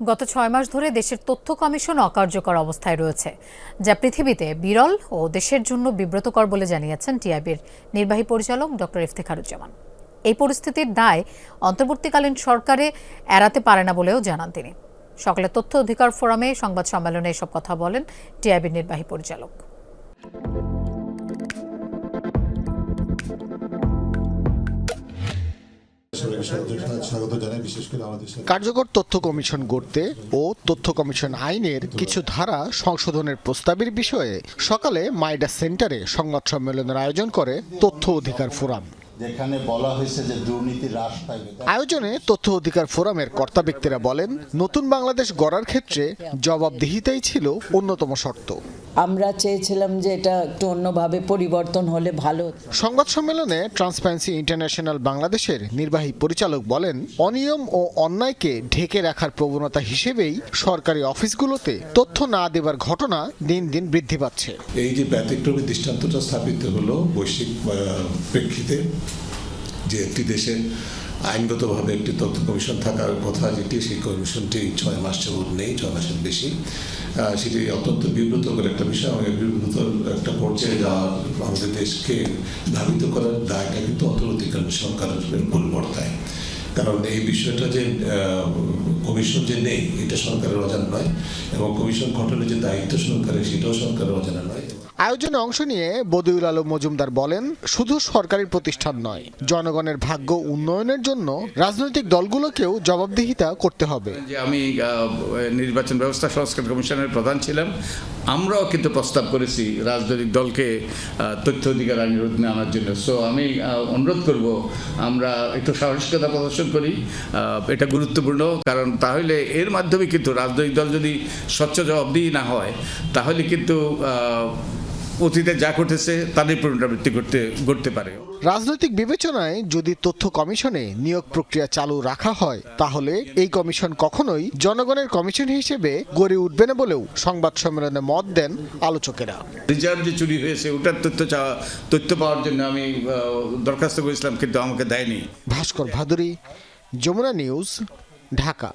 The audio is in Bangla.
গত ছয় মাস ধরে দেশের তথ্য কমিশন অকার্যকর অবস্থায় রয়েছে, যা পৃথিবীতে বিরল ও দেশের জন্য বিব্রতকর বলে জানিয়েছেন টিআইবির নির্বাহী পরিচালক ডক্টর ইফতেখারুজ্জামান। এই পরিস্থিতির দায় অন্তর্বর্তীকালীন সরকারে এড়াতে পারে না বলেও জানান তিনি। সকালে তথ্য অধিকার ফোরামে সংবাদ সম্মেলনে এসব কথা বলেন টিআইবির নির্বাহী পরিচালক। কার্যকর তথ্য কমিশন গড়তে ও তথ্য কমিশন আইনের কিছু ধারা সংশোধনের প্রস্তাবের বিষয়ে সকালে মাইডা সেন্টারে সংবাদ সম্মেলনের আয়োজন করে তথ্য অধিকার ফোরাম। যেখানে বলা হয়েছে যে দুর্নীতি হ্রাস পাইবে। আয়োজনে তথ্য অধিকার ফোরামের কর্তা ব্যক্তিরা বলেন নতুন বাংলাদেশ গড়ার ক্ষেত্রে জবাবদিহিতাই ছিল অন্যতম শর্ত। আমরা চেয়েছিলাম যে এটা একটু অন্যভাবে পরিবর্তন হলে ভালো সংবাদ সম্মেলনে ট্রান্সপারেন্সি ইন্টারন্যাশনাল বাংলাদেশের নির্বাহী পরিচালক বলেন অনিয়ম ও অন্যায়কে ঢেকে রাখার প্রবণতা হিসেবেই সরকারি অফিসগুলোতে তথ্য না দেবার ঘটনা দিন দিন বৃদ্ধি পাচ্ছে। এই যে ব্যতিক্রমী দৃষ্টান্তটা স্থাপিত হলো বৈশ্বিক প্রেক্ষিতে যে একটি দেশে আইনগতভাবে একটি তথ্য কমিশন থাকার কথা যেটি, সেই কমিশনটি ছয় মাস যাবৎ নেই, ছয় মাসের বেশি। সেটি অত্যন্ত বিব্রতকর একটা বিষয় আমাদের বিব্রত একটা পর্যায়ে যাওয়া আমাদের দেশকে ধাবিত করার দায়টা কিন্তু অন্তর্বর্তীকালীন সরকারের পরিবর্তায়। কারণ এই বিষয়টা যে কমিশন যে নেই, এটা সরকারের অজানা নয় এবং কমিশন গঠনের যে দায়িত্ব সরকারের, সেটাও সরকারের অজানা নয়। আয়োজনে অংশ নিয়ে বদিউল আলম মজুমদার বলেন, শুধু সরকারি প্রতিষ্ঠান নয়, জনগণের ভাগ্য উন্নয়নের জন্য রাজনৈতিক দলগুলোকেও জবাবদিহিতা করতে হবে। যে আমি নির্বাচন ব্যবস্থা সংস্কার কমিশনের প্রধান ছিলাম, আমরাও কিন্তু প্রস্তাব করেছি রাজনৈতিক দলকে তথ্য অধিকার আইনের অধীনে আনার জন্য। সো আমি অনুরোধ করব, আমরা একটু সাহসিকতা প্রদর্শন করি এটা গুরুত্বপূর্ণ, কারণ তাহলে এর মাধ্যমে কিন্তু রাজনৈতিক দল যদি স্বচ্ছ জবাবদিহি না হয়, তাহলে কিন্তু অতীতে যা ঘটেছে তাদের পুনরাবৃত্তি করতে ঘটতে পারে। রাজনৈতিক বিবেচনায় যদি তথ্য কমিশনে নিয়োগ প্রক্রিয়া চালু রাখা হয় তাহলে এই কমিশন কখনোই জনগণের কমিশন হিসেবে গড়ে উঠবে না বলেও সংবাদ সম্মেলনে মত দেন আলোচকেরা। রিজার্ভ যে চুরি হয়েছে ওটার তথ্য চাওয়া তথ্য পাওয়ার জন্য আমি দরখাস্ত করেছিলাম কিন্তু আমাকে দেয়নি। ভাস্কর ভাদুরী যমুনা নিউজ ঢাকা।